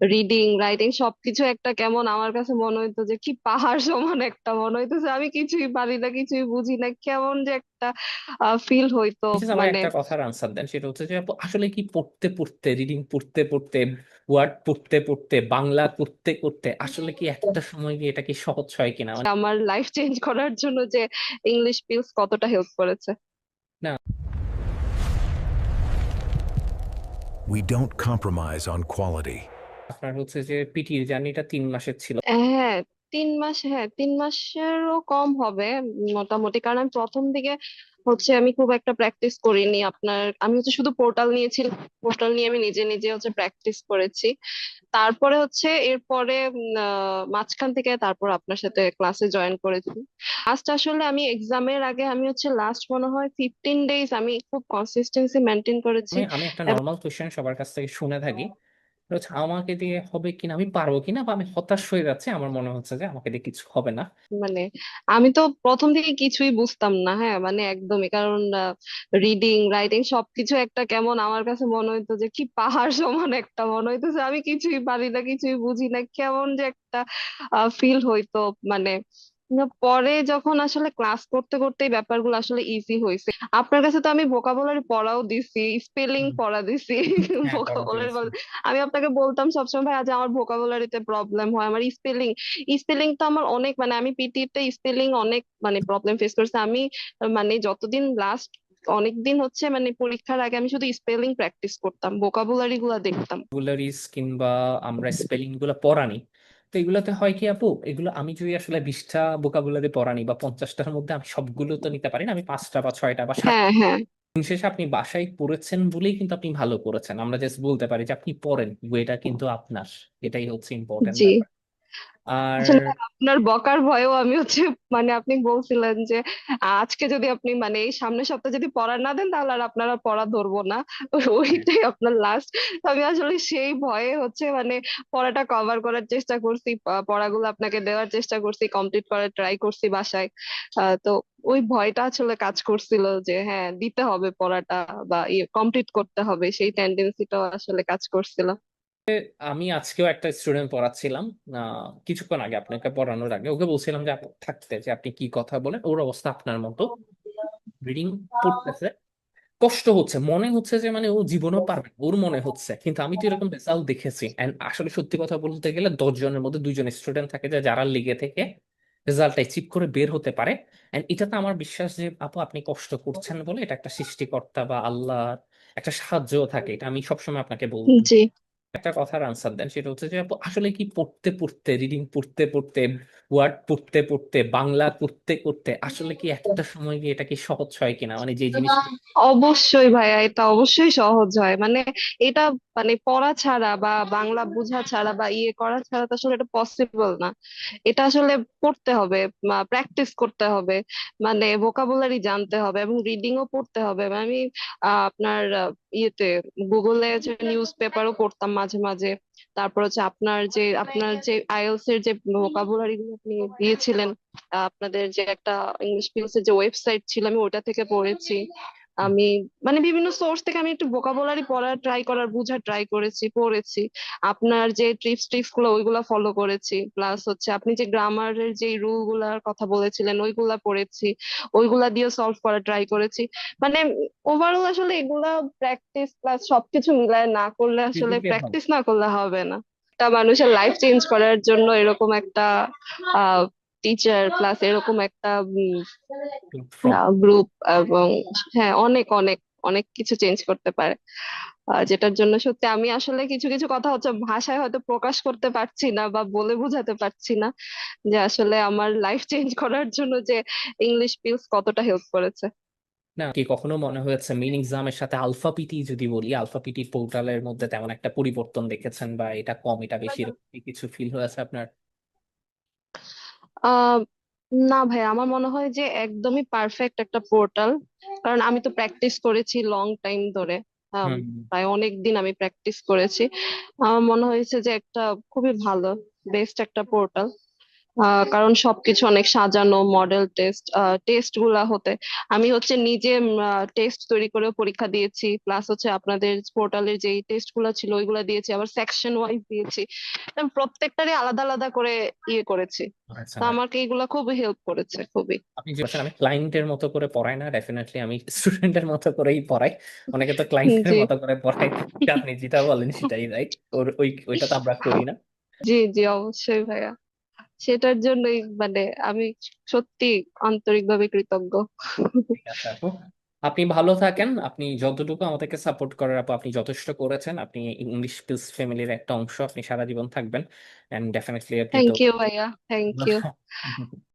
Reading writing সবকিছু একটা কেমন আমার কাছে মনে হইতো যে কি পাহাড় সমান একটা মনে হইতেছে আমি কিছুই পারি না কিছুই বুঝি না কেমন যে একটা ফিল হইতো আমার মানে একটা কথার আনসার দেন সেটা হচ্ছে যে আসলে কি পড়তে পড়তে রিডিং পড়তে পড়তে ওয়ার্ড পড়তে পড়তে বাংলা করতে করতে আসলে কি একটা সময় গিয়ে এটা কি সহজ হয় কিনা? মানে আমার লাইফ চেঞ্জ করার জন্য যে ইংলিশ স্কিলস কতটা হেল্প করেছে। না। We don't compromise on quality. আপনার হচ্ছে যে পিটির জার্নিটা তিন মাসের ছিল। হ্যাঁ তিন মাস হ্যাঁ তিন মাসেরও কম হবে মোটামুটি। কারণ আমি প্রথম দিকে হচ্ছে আমি খুব একটা প্র্যাকটিস করিনি আপনার আমি হচ্ছে শুধু পোর্টাল নিয়েছিলাম। পোর্টাল নিয়ে আমি নিজে নিজে হচ্ছে প্র্যাকটিস করেছি। তারপরে হচ্ছে এরপরে মাঝখান থেকে তারপর আপনার সাথে ক্লাসে জয়েন করেছি। লাস্ট আসলে আমি এক্সামের আগে আমি হচ্ছে লাস্ট মনে হয় ফিফটিন ডেজ আমি খুব কনসিস্টেন্সি মেনটেন করেছি। আমি একটা নর্মাল কোয়েশ্চেন সবার কাছ থেকে শুনে থাকি। হচ্ছে আমাকে দিয়ে হবে কিনা, আমি পারব কিনা বা আমি হতাশ হয়ে যাচ্ছে, আমার মনে হচ্ছে যে আমাকে দিয়ে কিছু হবে না। মানে আমি তো প্রথম থেকে কিছুই বুঝতাম না হ্যাঁ? মানে একদমই, কারণ রিডিং রাইটিং সবকিছু একটা কেমন আমার কাছে মনে হইতো যে কি পাহাড় সমান একটা, মনে হইতো যে আমি কিছুই পারি না, কিছুই বুঝি না, কেমন যে একটা ফিল হইতো মানে পরে যখন আসলে ক্লাস করতে করতে ব্যাপারগুলো আসলে ইজি হয়েছে। আপনার কাছে তো আমি ভোকাবুলারি পড়াও দিছি স্পেলিং পড়া দিছি হ্যাঁ ভোকাবুলারি দিয়েছি। আমি আপনাকে বলতাম সবসময় ভাই আজ আমার ভোকাবুলারিতে প্রবলেম হয় আমার স্পেলিং স্পেলিং তো আমার অনেক মানে আমি পিটিতে স্পেলিং অনেক মানে প্রবলেম ফেস করছি। আমি মানে যতদিন লাস্ট অনেকদিন হচ্ছে মানে পরীক্ষার আগে আমি শুধু স্পেলিং প্র্যাকটিস করতাম ভোকাবুলারি গুলা দেখতাম। ভোকাবুলারিজ কিংবা আমরা স্পেলিংগুলো পড়ানি তো এগুলোতে হয় কি আপু? এগুলো আমি যদি আসলে বিশটা ভোকাবুলারি পড়ানি বা পঞ্চাশটার মধ্যে আমি সবগুলো তো নিতে পারি না আমি পাঁচটা বা ছয়টা বা সাতটা। হ্যাঁ হ্যাঁ। দিন শেষে আপনি বাসায় পড়েছেন বলেই কিন্তু আপনি ভালো করেছেন। আমরা জাস্ট বলতে পারি যে আপনি পড়েন ওয়েটা কিন্তু আপনার এটাই হচ্ছে ইম্পর্টেন্ট জি। ব্যাপার। আর আপনার বকার ভয়েও আমি হচ্ছে মানে আপনি বলছিলেন যে আজকে যদি আপনি মানে এই সামনের সপ্তাহে যদি পড়া না দেন তাহলে আর আপনারা পড়া ধরবো না। ওইটাই আপনার লাস্ট আমি আসলে সেই ভয়ে হচ্ছে মানে পড়াটা কভার করার চেষ্টা করছি পড়াগুলো আপনাকে দেওয়ার চেষ্টা করছি কমপ্লিট করার ট্রাই করছি বাসায়। আহ, তো ওই ভয়টা আসলে কাজ করছিল যে হ্যাঁ দিতে হবে পড়াটা বা ইয়ে কমপ্লিট করতে হবে সেই টেন্ডেন্সিটাও আসলে কাজ করছিল। আমি আজকেও একটা স্টুডেন্ট পড়াচ্ছিলাম। কিছুক্ষণ আগে আপনাকে পড়ানোর আগে ওকে বলছিলাম যে থাকতে যে আপনি কি কথা বলেন, ওর অবস্থা আপনার মতো। রিডিং পড়তেছে। কষ্ট হচ্ছে, মনে হচ্ছে যে মানে ও জীবনও পারবে ওর মনে হচ্ছে। কিন্তু আমি তো এরকম রেজাল্ট দেখেছি। এন্ড আসলে সত্যি কথা বলতে গেলে দশ জনের মধ্যে দুইজন স্টুডেন্ট থাকে যে যারা লিগে থেকে রেজাল্ট অ্যাচিভ করে বের হতে পারে। এন্ড এটাতে আমার বিশ্বাস যে আপু, আপনি কষ্ট করছেন বলে এটা একটা সৃষ্টিকর্তা বা আল্লাহর একটা সাহায্য থাকে। এটা আমি সবসময় আপনাকে বলব। একটা কথার আনসার দেন সেটা হচ্ছে যে আপু আসলে কি পড়তে পড়তে রিডিং পড়তে পড়তে ওয়ার্ড পড়তে পড়তে বাংলা পড়তে করতে আসলে কি একটা সময় গিয়ে এটা কি সহজ হয় কিনা? মানে যে জিনিসটা অবশ্যই ভাইয়া এটা অবশ্যই সহজ হয়। মানে এটা মানে পড়া ছাড়া বা বাংলা বোঝা ছাড়া বা ইয়ে করা ছাড়া তো আসলে এটা পসিবল না। এটা আসলে পড়তে হবে প্র্যাকটিস করতে হবে মানে ভোকাবুলারি জানতে হবে এবং রিডিংও পড়তে হবে। আমি আহ, আপনার ইয়েতে গুগলে যে নিউজ পেপারও পড়তাম মাঝে মাঝে। তারপর হচ্ছে আপনার যে আপনার যে আইএলস এর যে ভোকাবুলারি গুলো আপনি দিয়েছিলেন আপনাদের যে একটা ইংলিশ এর যে ওয়েবসাইট ছিল, আমি ওটা থেকে পড়েছি। আমি মানে বিভিন্ন সোর্স থেকে আমি একটু ভোকাবুলারি পড়ার ট্রাই করার বোঝার ট্রাই করেছি পড়েছি। আপনার যে ট্রিপস ট্রিক্সগুলো ওইগুলা ফলো করেছি। প্লাস হচ্ছে আপনি যে গ্রামারের যে রুলগুলার কথা বলেছিলেন ওইগুলা পড়েছি। ওইগুলা দিয়ে সলভ করার ট্রাই করেছি। মানে ওভারঅল আসলে এগুলা প্র্যাকটিস প্লাস সবকিছু মিলায় না করলে আসলে প্র্যাকটিস না করলে হবে না। একটা মানুষের লাইফ চেঞ্জ করার জন্য এরকম একটা আহ টিচার প্লাস এরকম একটা গ্রুপ এবং হ্যাঁ অনেক অনেক অনেক কিছু চেঞ্জ করতে পারে। যেটার জন্য সত্যি আমি আসলে কিছু কিছু কথা হচ্ছে ভাষায় হয়তো প্রকাশ করতে পারছি না বা বলে বোঝাতে পারছি না যে আসলে আমার লাইফ চেঞ্জ করার জন্য যে ইংলিশ স্কিলস কতটা হেল্প করেছে। না কি কখনো মনে হয়েছে মেইন এক্সামের সাথে আলফা পিটি যদি বলি আলফা পিটি পোর্টালের মধ্যে তেমন একটা পরিবর্তন দেখেছেন বা এটা কম এটা বেশি কিছু ফিল হয়েছে আপনার? আহ না ভাই আমার মনে হয় যে একদমই পারফেক্ট একটা পোর্টাল কারণ আমি তো প্র্যাকটিস করেছি লং টাইম ধরে। আম, হুম। প্রায় অনেক দিন আমি প্র্যাকটিস করেছি। আমার মনে হয়েছে যে একটা খুবই ভালো বেস্ট একটা পোর্টাল কারণ সবকিছু অনেক সাজানো মডেল টেস্ট টেস্টগুলা হতে। আমি হচ্ছে নিজে টেস্ট তৈরি করে পরীক্ষা দিয়েছি প্লাস হচ্ছে আপনাদের পোর্টালের যেই টেস্টগুলা ছিল ওইগুলা দিয়েছি আবার সেকশন ওয়াইজ দিয়েছি। আমি প্রত্যেকটারই আলাদা আলাদা করে ইয়ে করেছি। আচ্ছা। তো আমাকে এগুলা খুবই হেল্প করেছে খুবই। আপনি যে আমি ক্লায়েন্টের মতো করে পড়াই না? ডেফিনেটলি আমি স্টুডেন্টের মতো করেই পড়াই। অনেকে তো ক্লায়েন্টের মতো করে পড়াই আপনি যেটা বলেন সেটাই রাইট ওই ওইটা তো আমরা করি না। জি জি অবশ্যই ভাইয়া। সেটার জন্যই মানে আমি সত্যি আন্তরিকভাবে কৃতজ্ঞ। আপু। আপনি ভালো থাকেন। আপনি যতটুকু আমাদেরকে সাপোর্ট করার আপু আপনি যথেষ্ট করেছেন। আপনি ইংলিশ পিলস ফ্যামিলির একটা অংশ। আপনি সারা জীবন থাকবেন। এন্ড ডেফিনেটলি আপনি থ্যাংক ইউ ভাইয়া। Thank you